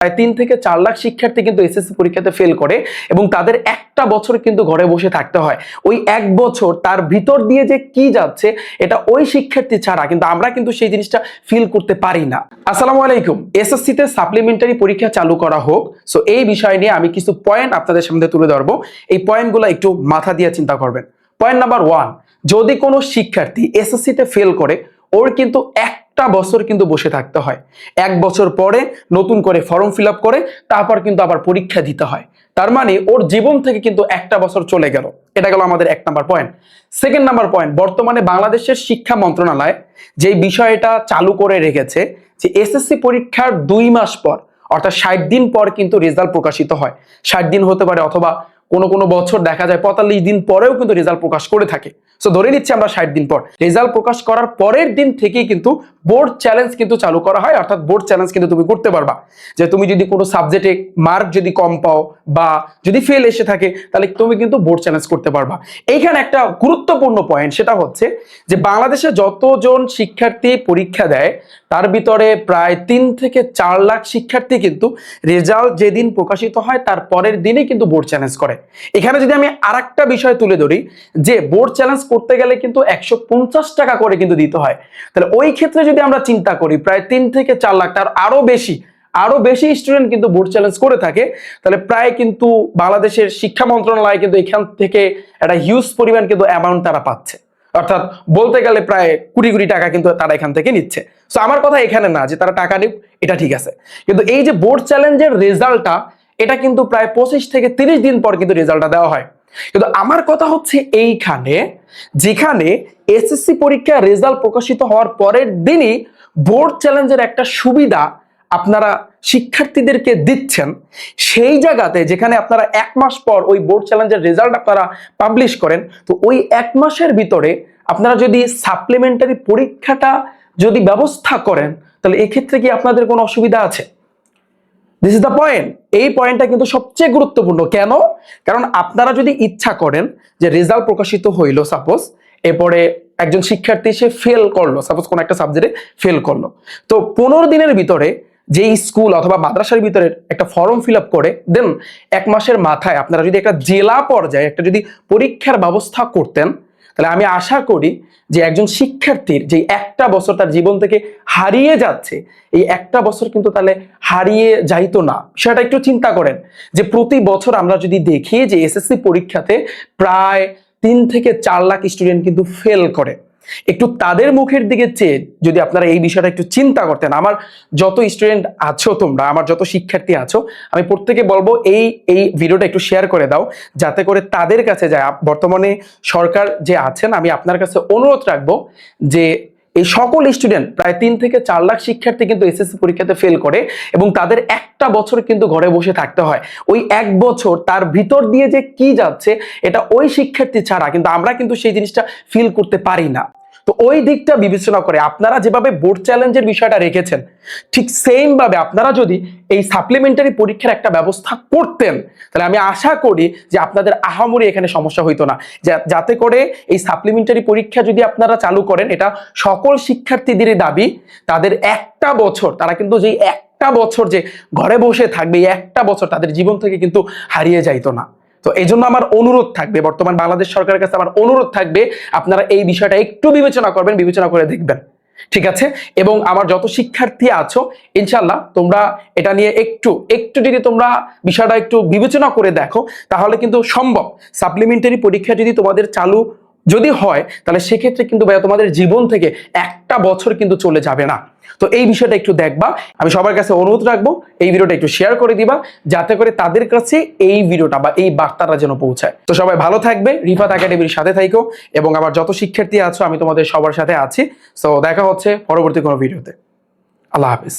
প্রায় তিন থেকে চার লাখ শিক্ষার্থী কিন্তু এসএসসি পরীক্ষাতে ফেল করে এবং তাদের একটা বছর কিন্তু ঘরে বসে থাকতে হয়। ওই এক বছর তার ভিতর দিয়ে যে কি যাচ্ছে, এটা ওই শিক্ষার্থী ছাড়া কিন্তু আমরা কিন্তু সেই জিনিসটা ফিল করতে পারি না। আসসালামু আলাইকুম। এসএসসি তে সাপ্লিমেন্টারি পরীক্ষা চালু করা হোক। সো এই বিষয় নিয়ে আমি কিছু পয়েন্ট আপনাদের সামনে তুলে ধরবো। এই পয়েন্টগুলো একটু মাথা দিয়ে চিন্তা করবেন। পয়েন্ট নাম্বার ওয়ান যদি কোনো শিক্ষার্থী এসএসসি তে ফেল করে, ওর কিন্তু একটা বছর কিন্তু বসে থাকতে হয়। এক বছর পরে নতুন করে ফর্ম ফিল করে, তারপর কিন্তু আবার পরীক্ষা দিতে হয়। তার মানে ওর জীবন থেকে কিন্তু একটা বছর চলে গেল। এটা গেল আমাদের এক number point second number point বর্তমানে বাংলাদেশের শিক্ষা মন্ত্রণালয় যে বিষয়টা চালু করে রেখেছে, যে এসএসসি পরীক্ষার দুই মাস পর, অর্থাৎ ষাট দিন পর কিন্তু রেজাল্ট প্রকাশিত হয়। ষাট দিন হতে পারে অথবা কোনো কোনো বছর দেখা যায় পঁয়তাল্লিশ দিন পরেও কিন্তু রেজাল্ট প্রকাশ করে থাকে। সো ধরে নিচ্ছি আমরা ষাট দিন পর। রেজাল্ট প্রকাশ করার পরের দিন থেকেই কিন্তু বোর্ড চ্যালেঞ্জ কিন্তু চালু করা হয়, অর্থাৎ বোর্ড চ্যালেঞ্জ কিন্তু তুমি করতে পারবা। যে তুমি যদি কোনো সাবজেক্টে মার্ক যদি কম পাও বা যদি ফেল এসে থাকে, তাহলে তুমি কিন্তু বোর্ড চ্যালেঞ্জ করতে পারবা। এইখানে একটা গুরুত্বপূর্ণ পয়েন্ট সেটা হচ্ছে যে বাংলাদেশে যতজন শিক্ষার্থী পরীক্ষা দেয়, তার ভিতরে প্রায় তিন থেকে চার লাখ শিক্ষার্থী কিন্তু রেজাল্ট যেদিন প্রকাশিত হয়, তার পরের দিনে কিন্তু বোর্ড চ্যালেঞ্জ করে। এখানে যদি আমি আর বিষয় তুলে ধরি, যে বোর্ড চ্যালেঞ্জ করতে গেলে কিন্তু একশো পঞ্চাশ টাকা করে কিন্তু দিতে হয়। তাহলে ওই ক্ষেত্রে যদি আমরা চিন্তা করি, প্রায় তিন থেকে চার লাখ তার আরও বেশি আরও বেশি স্টুডেন্ট কিন্তু বোর্ড চ্যালেঞ্জ করে থাকে, তাহলে প্রায় কিন্তু বাংলাদেশের শিক্ষা মন্ত্রণালয় কিন্তু এখান থেকে একটা হিউজ পরিমাণ কিন্তু অ্যামাউন্ট তারা পাচ্ছে। অর্থাৎ বলতে গেলে প্রায় কুড়ি কোটি টাকা কিন্তু তারা এখান থেকে নিচ্ছে। তো আমার কথা এখানে না, যে তারা টাকা নিক, এটা ঠিক আছে। কিন্তু এই যে বোর্ড চ্যালেঞ্জের রেজাল্টটা এটা কিন্তু প্রায় পঁচিশ থেকে তিরিশ দিন পর কিন্তু রেজাল্টটা দেওয়া হয়। কিন্তু আমার কথা হচ্ছে এইখানে, যেখানে এসএসসি পরীক্ষার রেজাল্ট প্রকাশিত হওয়ার পরের দিনই বোর্ড চ্যালেঞ্জের একটা সুবিধা আপনারা শিক্ষার্থীদেরকে দিচ্ছেন। সেই জায়গাতে যেখানে আপনারা এক মাস পর ওই বোর্ড চ্যালেঞ্জের রেজাল্ট আপনারা পাবলিশ করেন, তো ওই এক মাসের ভিতরে আপনারা যদি সাপ্লিমেন্টারি পরীক্ষাটা যদি ব্যবস্থা করেন, তাহলে এক্ষেত্রে কি আপনাদের কোনো অসুবিধা আছে? দিস ইজ দ্য পয়েন্ট এই পয়েন্টটা কিন্তু সবচেয়ে গুরুত্বপূর্ণ। কেন? কারণ আপনারা যদি ইচ্ছা করেন যে রেজাল্ট প্রকাশিত হইল সাপোজ এরপরে একজন শিক্ষার্থী সে ফেল করল সাপোজ কোনো একটা সাবজেক্টে ফেল করল। তো পনেরো দিনের ভিতরে যে স্কুল অথবা মাদ্রাসার ভিতরে একটা ফর্ম ফিল করে দেন এক মাসের মাথায় আপনারা যদি একটা জেলা পর্যায়ে একটা যদি পরীক্ষার ব্যবস্থা করতেন তাহলে আমি আশা করি যে একজন শিক্ষার্থীর যে একটা বছর তার জীবন থেকে হারিয়ে যাচ্ছে, এই একটা বছর কিন্তু তাহলে হারিয়ে যাইতো না। সেটা একটু চিন্তা করেন যে প্রতি বছর আমরা যদি দেখি যে এসএসসি পরীক্ষাতে প্রায় তিন থেকে চার লাখ স্টুডেন্ট কিন্তু ফেল করে। একটু তাদের মুখের দিকে চেয়ে যদি আপনারা এই বিষয়টা একটু চিন্তা করতেন, আমার যত স্টুডেন্ট আছো তোমরা, আমার যত শিক্ষার্থী আছো, আমি প্রত্যেকে বলব এই এই ভিডিওটা একটু শেয়ার করে দাও, যাতে করে তাদের কাছে যায়। বর্তমানে সরকার যে আছেন, আমি আপনার কাছে অনুরোধ রাখব যে এই সকল স্টুডেন্ট প্রায় তিন থেকে চার লাখ শিক্ষার্থী কিন্তু এসএসসি পরীক্ষাতে ফেল করে এবং তাদের একটা বছর কিন্তু ঘরে বসে থাকতে হয়। ওই এক বছর তার ভিতর দিয়ে যে কি যাচ্ছে, এটা ওই শিক্ষার্থী ছাড়া কিন্তু আমরা কিন্তু সেই জিনিসটা ফিল করতে পারি না। তো ওই দিকটা বিবেচনা করে আপনারা যেভাবে বোর্ড চ্যালেঞ্জের বিষয়টা রেখেছেন, ঠিক সেম ভাবে আপনারা যদি এই সাপ্লিমেন্টারি পরীক্ষার একটা ব্যবস্থা করতেন, তাহলে আমি আশা করি যে আপনাদের আহামরি এখানে সমস্যা হইতো না। যাতে করে এই সাপ্লিমেন্টারি পরীক্ষা যদি আপনারা চালু করেন, এটা সকল শিক্ষার্থীদেরই দাবি, তাদের একটা বছর, তারা কিন্তু যেই একটা বছর যে ঘরে বসে থাকবে, এই একটা বছর তাদের জীবন থেকে কিন্তু হারিয়ে যাইতো না। তো এই জন্য আমার অনুরোধ থাকবে, বর্তমান বাংলাদেশ সরকারের কাছে আমার অনুরোধ থাকবে, আপনারা এই বিষয়টা একটু বিবেচনা করবেন, বিবেচনা করে দেখবেন, ঠিক আছে? এবং আমার যত শিক্ষার্থী আছো ইনশাল্লাহ তোমরা এটা নিয়ে একটু একটু যদি তোমরা বিষয়টা একটু বিবেচনা করে দেখো, তাহলে কিন্তু সম্ভব। সাপ্লিমেন্টারি পরীক্ষা যদি তোমাদের চালু যদি হয়, তাহলে সেক্ষেত্রে কিন্তু ভাইয়া তোমাদের জীবন থেকে একটা বছর কিন্তু চলে যাবে না। তো এই বিষয়টা একটু দেখবা। আমি সবার কাছে অনুরোধ রাখব, এই ভিডিওটা একটু শেয়ার করে দিবা, যাতে করে তাদের কাছে এই ভিডিওটা বা এই বার্তাটা যেন পৌঁছায়। তো সবাই ভালো থাকবে, রিফাত একাডেমির সাথে থাইকো, এবং আমার যত শিক্ষার্থী আছো, আমি তোমাদের সবার সাথে আছি। সো দেখা হচ্ছে পরবর্তী কোনো ভিডিওতে। আল্লাহ হাফিজ।